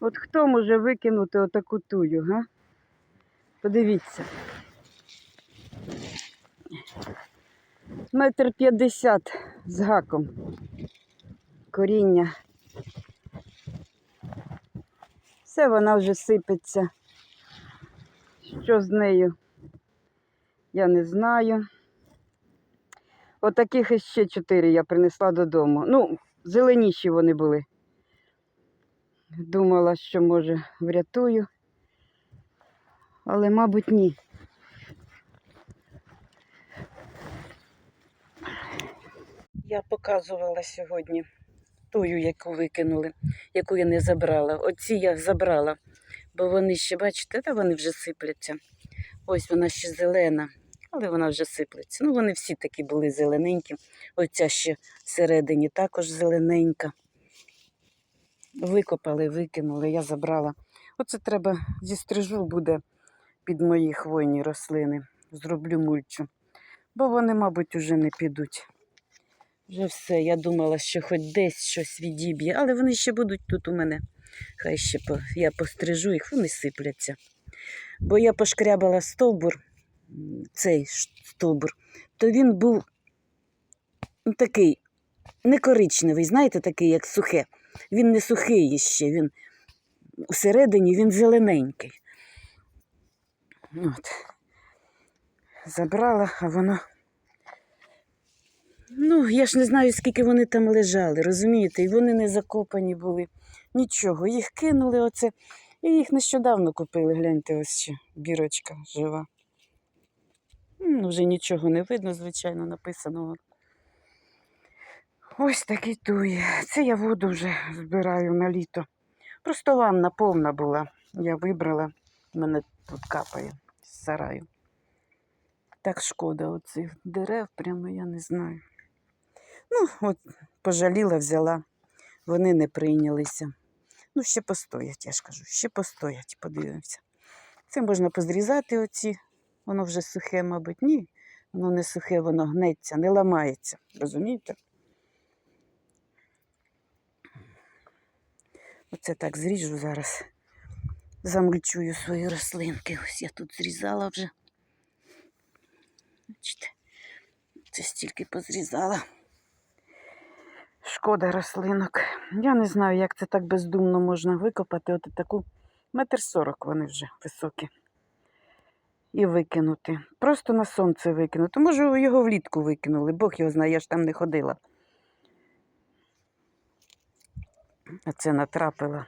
От хто може викинути отаку тую, га? Подивіться. Метр п'ятдесят з гаком. Коріння. Все вона вже сипеться. Що з нею? Я не знаю. Отаких іще чотири я принесла додому. Ну, зеленіші вони були. Думала, що може врятую. Але, мабуть, ні. Я показувала сьогодні тую, яку викинули, яку я не забрала. Оці я забрала, бо вони ще, бачите, та вони вже сипляться. Ось вона ще зелена, але вона вже сиплеться. Ну, вони всі такі були зелененькі. Оця ще всередині також зелененька. Викопали, викинули, я забрала. Оце треба зістрижу буде під мої хвойні рослини. Зроблю мульчу. Бо вони, мабуть, уже не підуть. Вже все. Я думала, що хоч десь щось відіб'є, але вони ще будуть тут у мене. Хай ще по... я пострижу їх, вони сипляться. Бо я пошкрябала стовбур, цей стовбур, то він був такий не коричневий, знаєте, такий, як сухе. Він не сухий ще, він всередині він зелененький. От. Забрала, а воно. Ну, я ж не знаю, скільки вони там лежали, розумієте, і вони не закопані були. Нічого. Їх кинули оце. І їх нещодавно купили. Гляньте, ось ще бірочка жива. Ну, вже нічого не видно, звичайно, написано. Ось такі туї. Це я воду вже збираю на літо. Просто ванна повна була. Я вибрала, мене тут капає з сараю. Так шкода оцих дерев, прямо я не знаю. Ну, от пожаліла, взяла, вони не прийнялися. Ну, ще постоять, я ж кажу, ще постоять, подивимося. Це можна позрізати оці, воно вже сухе, мабуть. Ні, воно не сухе, воно гнеться, не ламається. Розумієте? Оце так зріжу зараз. Замульчую свої рослинки. Ось я тут зрізала вже. Бачите, це стільки позрізала. Шкода рослинок. Я не знаю, як це так бездумно можна викопати. От таку метр сорок вони вже високі. І викинути. Просто на сонце викинути. Може, його влітку викинули. Бог його знає, я ж там не ходила. А це натрапила.